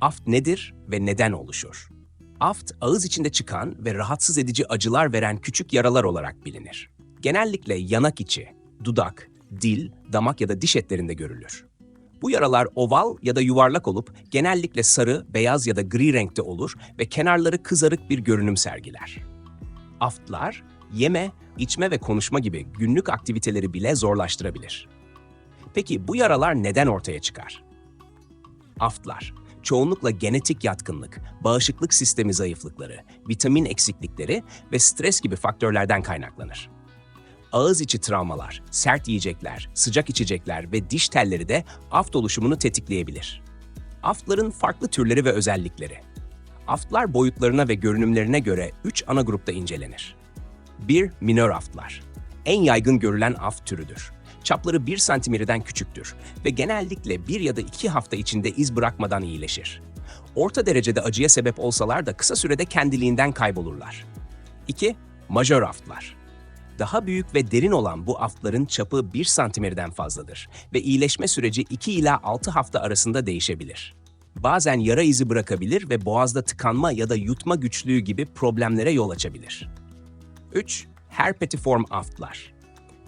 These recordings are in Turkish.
Aft nedir ve neden oluşur? Aft, ağız içinde çıkan ve rahatsız edici acılar veren küçük yaralar olarak bilinir. Genellikle yanak içi, dudak, dil, damak ya da diş etlerinde görülür. Bu yaralar oval ya da yuvarlak olup genellikle sarı, beyaz ya da gri renkte olur ve kenarları kızarık bir görünüm sergiler. Aftlar, yeme, içme ve konuşma gibi günlük aktiviteleri bile zorlaştırabilir. Peki bu yaralar neden ortaya çıkar? Aftlar, çoğunlukla genetik yatkınlık, bağışıklık sistemi zayıflıkları, vitamin eksiklikleri ve stres gibi faktörlerden kaynaklanır. Ağız içi travmalar, sert yiyecekler, sıcak içecekler ve diş telleri de aft oluşumunu tetikleyebilir. Aftların farklı türleri ve özellikleri. Aftlar boyutlarına ve görünümlerine göre 3 ana grupta incelenir. 1. Minör aftlar. En yaygın görülen aft türüdür. Çapları 1 santimetreden küçüktür ve genellikle 1 ya da 2 hafta içinde iz bırakmadan iyileşir. Orta derecede acıya sebep olsalar da kısa sürede kendiliğinden kaybolurlar. 2. Majör aftlar. Daha büyük ve derin olan bu aftların çapı 1 santimetreden fazladır ve iyileşme süreci 2 ila 6 hafta arasında değişebilir. Bazen yara izi bırakabilir ve boğazda tıkanma ya da yutma güçlüğü gibi problemlere yol açabilir. 3. Herpetiform aftlar.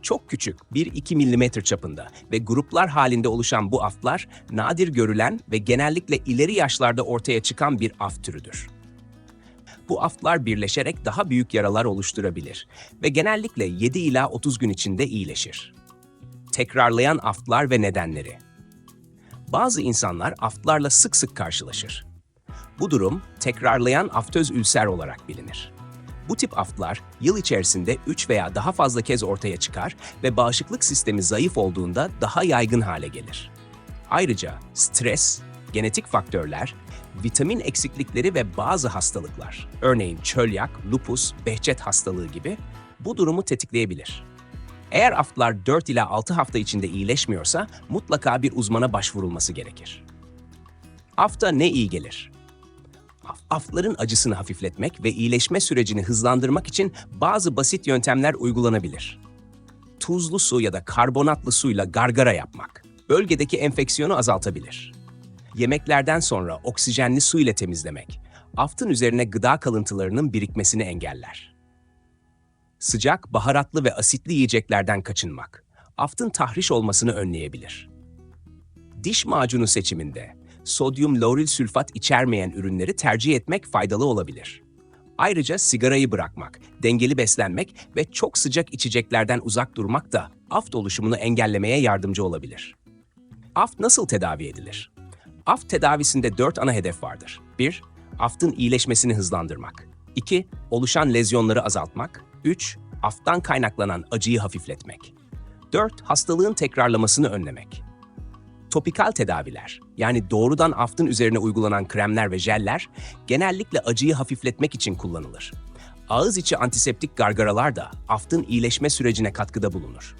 Çok küçük 1-2 mm çapında ve gruplar halinde oluşan bu aftlar nadir görülen ve genellikle ileri yaşlarda ortaya çıkan bir aft türüdür. Bu aftlar birleşerek daha büyük yaralar oluşturabilir ve genellikle 7 ila 30 gün içinde iyileşir. Tekrarlayan aftlar ve nedenleri. Bazı insanlar aftlarla sık sık karşılaşır. Bu durum tekrarlayan aftöz ülser olarak bilinir. Bu tip aftlar yıl içerisinde 3 veya daha fazla kez ortaya çıkar ve bağışıklık sistemi zayıf olduğunda daha yaygın hale gelir. Ayrıca stres, genetik faktörler, vitamin eksiklikleri ve bazı hastalıklar, örneğin çölyak, lupus, behçet hastalığı gibi bu durumu tetikleyebilir. Eğer aftlar 4 ila 6 hafta içinde iyileşmiyorsa mutlaka bir uzmana başvurulması gerekir. Afta ne iyi gelir? Af- Aftların acısını hafifletmek ve iyileşme sürecini hızlandırmak için bazı basit yöntemler uygulanabilir. Tuzlu su ya da karbonatlı suyla gargara yapmak, bölgedeki enfeksiyonu azaltabilir. Yemeklerden sonra oksijenli su ile temizlemek, aftın üzerine gıda kalıntılarının birikmesini engeller. Sıcak, baharatlı ve asitli yiyeceklerden kaçınmak, aftın tahriş olmasını önleyebilir. Diş macunu seçiminde sodyum lauril sülfat içermeyen ürünleri tercih etmek faydalı olabilir. Ayrıca sigarayı bırakmak, dengeli beslenmek ve çok sıcak içeceklerden uzak durmak da aft oluşumunu engellemeye yardımcı olabilir. Aft nasıl tedavi edilir? Aft tedavisinde 4 ana hedef vardır. 1. Aftın iyileşmesini hızlandırmak. 2. Oluşan lezyonları azaltmak. 3. Afttan kaynaklanan acıyı hafifletmek. 4. Hastalığın tekrarlamasını önlemek. Topikal tedaviler, yani doğrudan aftın üzerine uygulanan kremler ve jeller, genellikle acıyı hafifletmek için kullanılır. Ağız içi antiseptik gargaralar da aftın iyileşme sürecine katkıda bulunur.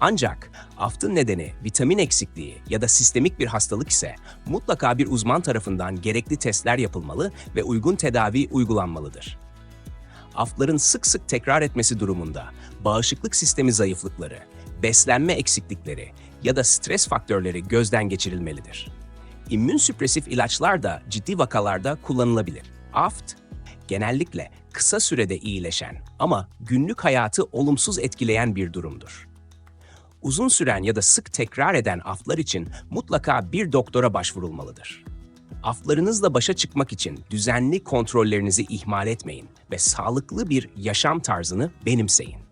Ancak aftın nedeni vitamin eksikliği ya da sistemik bir hastalık ise mutlaka bir uzman tarafından gerekli testler yapılmalı ve uygun tedavi uygulanmalıdır. Aftların sık sık tekrar etmesi durumunda bağışıklık sistemi zayıflıkları, beslenme eksiklikleri ya da stres faktörleri gözden geçirilmelidir. İmmün süpresif ilaçlar da ciddi vakalarda kullanılabilir. Aft, genellikle kısa sürede iyileşen ama günlük hayatı olumsuz etkileyen bir durumdur. Uzun süren ya da sık tekrar eden aflar için mutlaka bir doktora başvurulmalıdır. Aflarınızla başa çıkmak için düzenli kontrollerinizi ihmal etmeyin ve sağlıklı bir yaşam tarzını benimseyin.